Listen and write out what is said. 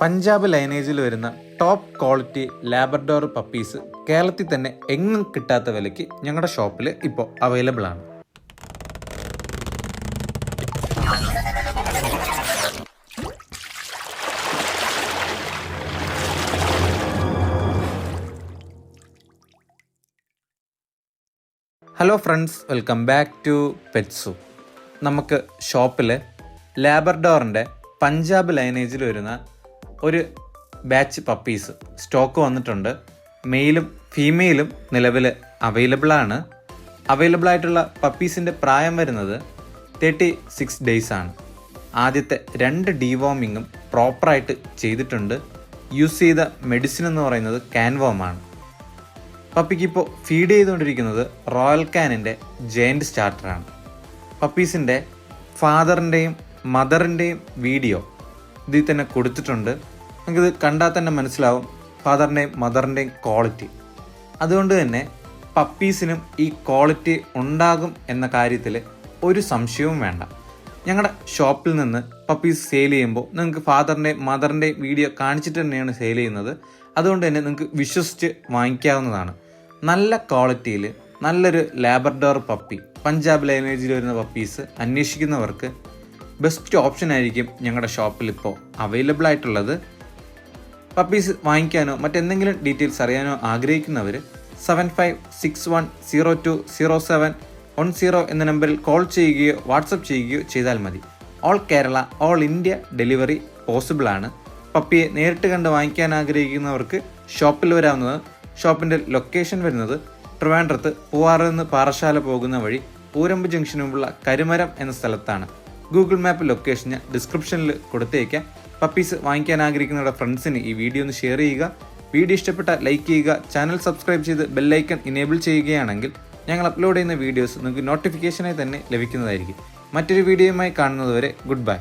പഞ്ചാബ് ലൈനേജിൽ വരുന്ന top quality Labrador puppies കേരളത്തിൽ തന്നെ എങ്ങും കിട്ടാത്ത വിലയ്ക്ക് ഞങ്ങളുടെ ഷോപ്പിൽ ഇപ്പോൾ അവൈലബിൾ ആണ്. Hello friends welcome back to pets നമുക്ക് ഷോപ്പിൽ ലാബർഡോറിന്റെ പഞ്ചാബ് ലൈനേജിൽ വരുന്ന ഒരു ബാച്ച് പപ്പീസ് സ്റ്റോക്ക് വന്നിട്ടുണ്ട്. മെയിലും ഫീമെയിലും നിലവിൽ അവൈലബിളാണ് അവൈലബിൾ ആയിട്ടുള്ള പപ്പീസിന്റെ പ്രായം വരുന്നത് തേർട്ടി സിക്സ് ഡേയ്സ് ആണ്. ആദ്യത്തെ രണ്ട് ഡീവോമിങ്ങും പ്രോപ്പറായിട്ട് ചെയ്തിട്ടുണ്ട്. യൂസ് ചെയ്ത മെഡിസിൻ എന്ന് പറയുന്നത് കാൻവോമാണ് പപ്പിക്ക് ഇപ്പോൾ ഫീഡ് ചെയ്തുകൊണ്ടിരിക്കുന്നത് റോയൽ കാനിന്റെ ജയന്റ് സ്റ്റാർട്ടറാണ് പപ്പീസിന്റെ ഫാദറിന്റെയും മദറിന്റെയും വീഡിയോ ഇതിൽ തന്നെ കൊടുത്തിട്ടുണ്ട്. നിങ്ങൾക്കിത് കണ്ടാൽ തന്നെ മനസ്സിലാവും ഫാദറിന്റെയും മദറിന്റെയും ക്വാളിറ്റി അതുകൊണ്ട് തന്നെ പപ്പീസിനും ഈ ക്വാളിറ്റി ഉണ്ടാകും എന്ന കാര്യത്തിൽ ഒരു സംശയവും വേണ്ട. ഞങ്ങളുടെ ഷോപ്പിൽ നിന്ന് പപ്പീസ് സെയിൽ ചെയ്യുമ്പോൾ നിങ്ങൾക്ക് ഫാദറിന്റെയും മദറിന്റെയും വീഡിയോ കാണിച്ചിട്ട് തന്നെയാണ് സെയിൽ ചെയ്യുന്നത്. അതുകൊണ്ട് തന്നെ നിങ്ങൾക്ക് വിശ്വസിച്ച് വാങ്ങിക്കാവുന്നതാണ്. നല്ല ക്വാളിറ്റിയിൽ നല്ലൊരു ലാബർഡോർ പപ്പി പഞ്ചാബ് ലൈനേജിൽ വരുന്ന പപ്പീസ് അന്വേഷിക്കുന്നവർക്ക് ബെസ്റ്റ് ഓപ്ഷൻ ആയിരിക്കും ഞങ്ങളുടെ ഷോപ്പിൽ ഇപ്പോൾ അവൈലബിൾ ആയിട്ടുള്ളത്. പപ്പീസ് വാങ്ങിക്കാനോ മറ്റെന്തെങ്കിലും ഡീറ്റെയിൽസ് അറിയാനോ ആഗ്രഹിക്കുന്നവർ seven five six one zero two zero seven one zero എന്ന നമ്പറിൽ കോൾ ചെയ്യുകയോ വാട്സപ്പ് ചെയ്യുകയോ ചെയ്താൽ മതി. All Kerala all India delivery possible ആണ്. പപ്പിയെ നേരിട്ട് കണ്ട് വാങ്ങിക്കാൻ ആഗ്രഹിക്കുന്നവർക്ക് ഷോപ്പിൽ വരാവുന്നത് ഷോപ്പിന്റെ ലൊക്കേഷൻ വരുന്നത് ട്രിവാൻഡ്രത്ത് പൂവാറിൽ നിന്ന് പാറശാല പോകുന്ന വഴി പൂരമ്പ് ജംഗ്ഷന് കരിമരം കരുമരം എന്ന സ്ഥലത്താണ്. ഗൂഗിൾ മാപ്പ് ലൊക്കേഷൻ ഞാൻ ഡിസ്ക്രിപ്ഷനിൽ കൊടുത്തേക്കാം. പപ്പീസ് വാങ്ങിക്കാൻ ആഗ്രഹിക്കുന്നവരുടെ ഫ്രണ്ട്സിന് ഈ വീഡിയോ ഒന്ന് ഷെയർ ചെയ്യുക. വീഡിയോ ഇഷ്ടപ്പെട്ട ലൈക്ക് ചെയ്യുക. ചാനൽ സബ്സ്ക്രൈബ് ചെയ്ത് ബെല്ലൈക്കൺ ഇനേബിൾ ചെയ്യുകയാണെങ്കിൽ ഞങ്ങൾ അപ്ലോഡ് ചെയ്യുന്ന വീഡിയോസ് നിങ്ങൾക്ക് നോട്ടിഫിക്കേഷനായി തന്നെ ലഭിക്കുന്നതായിരിക്കും. മറ്റൊരു വീഡിയോയുമായി കാണുന്നതുവരെ ഗുഡ് ബൈ